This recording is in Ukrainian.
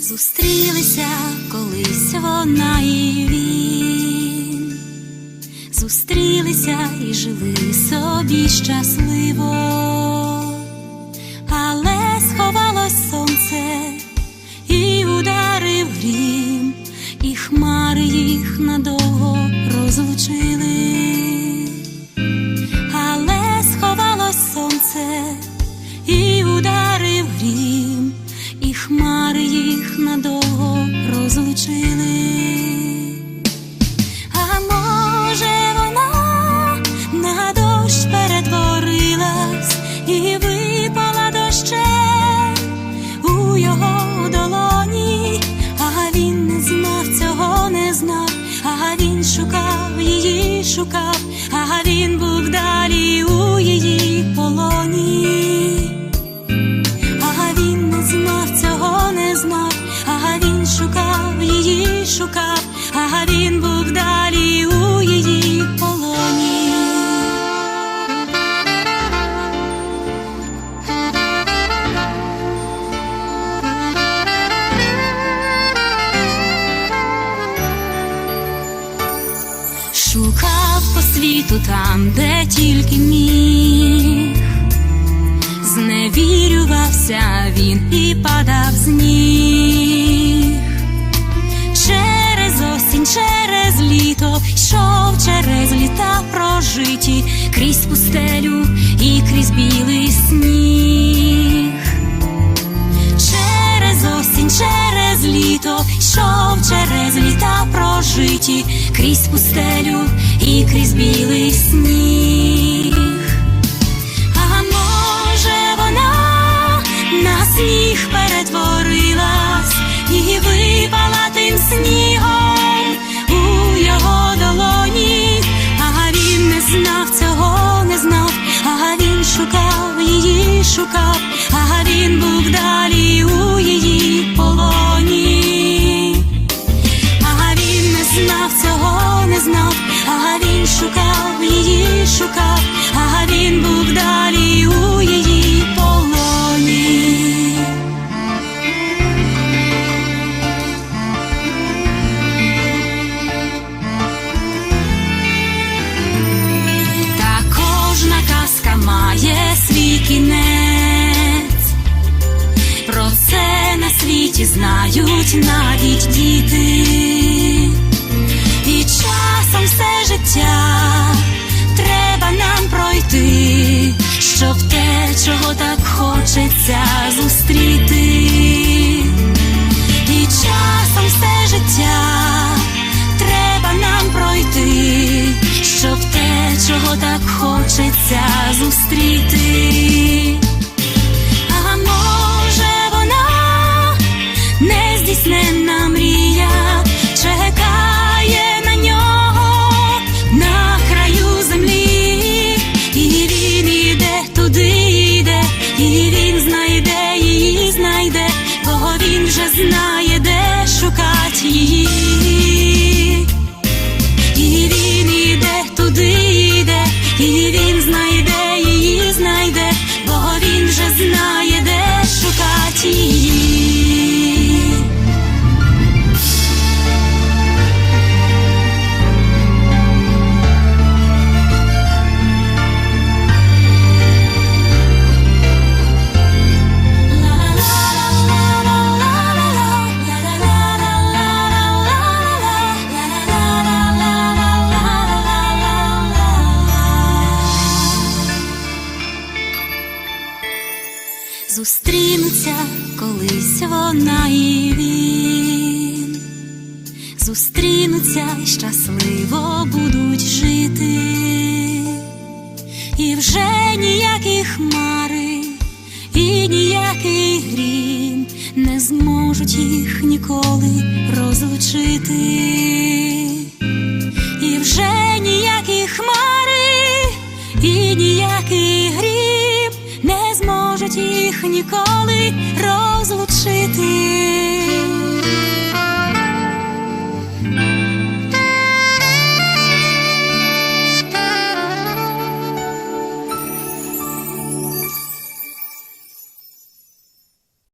Зустрілися колись вона і він, зустрілися і жили собі щасливо. Розлучили, але сховалось сонце і ударив грім, і хмари їх надовго розлучили. Її, світу там, де тільки міг. Зневірювався він і падав з ніг. Через осінь, через літо йшов через літа прожиті, крізь пустелю і крізь білий сніг. Через осінь, через літо йшов через літа прожиті, крізь пустелю і крізь білий сніг. А може вона на сніг перетворилась і випала тим снігом у його долоні, а він не знав цього, не знав, а він шукав її, шукав, а він був далі у її полоні. Шукав її, шукав, а він був далі у її полоні. Та кожна казка має свій кінець. Про це на світі знають навіть діти. Зустріти. І часом все життя треба нам пройти, щоб те, чого так хочеться зустріти. І Зустрінуться колись вона і він, зустрінуться і щасливо будуть жити, і вже ніякі хмари, і ніякий грім не зможуть їх ніколи розлучити, їх ніколи розлучити.